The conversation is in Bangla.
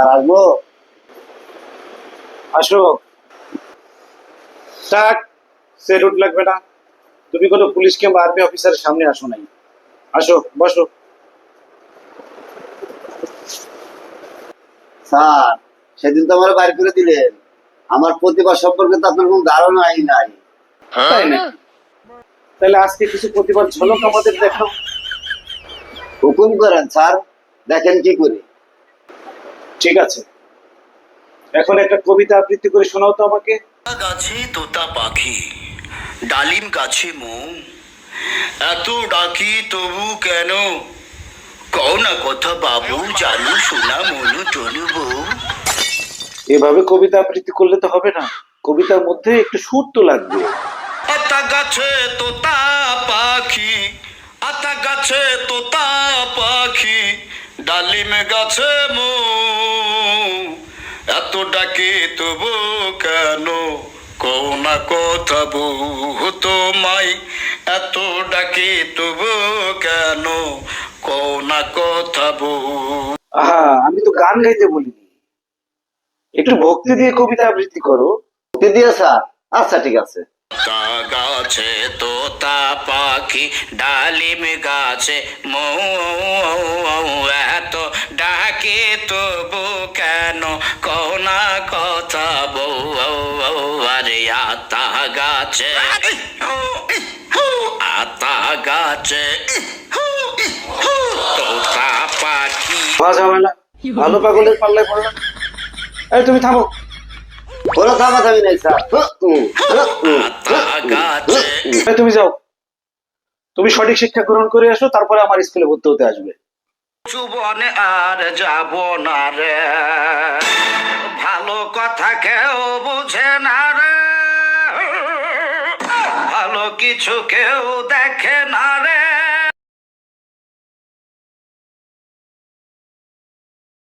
স্যার আসব? আসো। থাক সে রুট লাগবে না। তুমি কোনো পুলিশ কিংবা আর্মি অফিসারের সামনে আসো নাই। আসো বসো। স্যার সেদিন তো আমার বাইর করে দিলেন। আমার প্রতিভা সম্পর্কে তো আপনার কোনো ধারণাই নাই। তাই না তাহলে আজকে কিছু প্রতিবাদ ঝলক আমাদের দেখো হুকুম করেন স্যার। দেখেন কি করে। ঠিক আছে। এখন একটা কবিতা আবৃত্তি করে শোনাও তো আমাকে। গাছে তোতা পাখি ডালিম গাছে মৌ। এত ডাকি তবু কেন? কও না কথা বাবু জানু শোনা মনু টনু বউ এভাবে কবিতা আবৃত্তি করলে তো হবে না। কবিতার মধ্যে একটু সুর তো লাগবে। আতা গাছে তোতা পাখি আতা গাছে তোতা পাখি ডালিম গাছে মো এত ডাকে তবু কেন? কও না কথা বউ তোমায় এত ডাকে তবু কেন? কও না কথা আমি তো গান গাইতে বলিনি। একটু ভক্তি দিয়ে কবিতা আবৃত্তি করো। ভক্তি দিয়ে স্যার। আচ্ছা ঠিক আছে। তা গাছে তোতা পাখি ডালিম গাছে মৌ ডাকে তবু কেন? কনা কথা বউ আরে আতা গাছে। আতা গাছে। তোতা পাখি। ভালো পাগলের পাল্লায় পড়লাম এই তুমি থামো। কোনো নাই স্যার। আতা গাছে। এই তুমি যাও। তুমি সঠিক শিক্ষা গ্রহণ করে আসো তারপরে আমার স্কুলে ভর্তি হতে আসবে। জীবনে আর যাব না রে। ভালো কথা কেউ বুঝে না রে। ভালো কিছু কেউ দেখে না রে।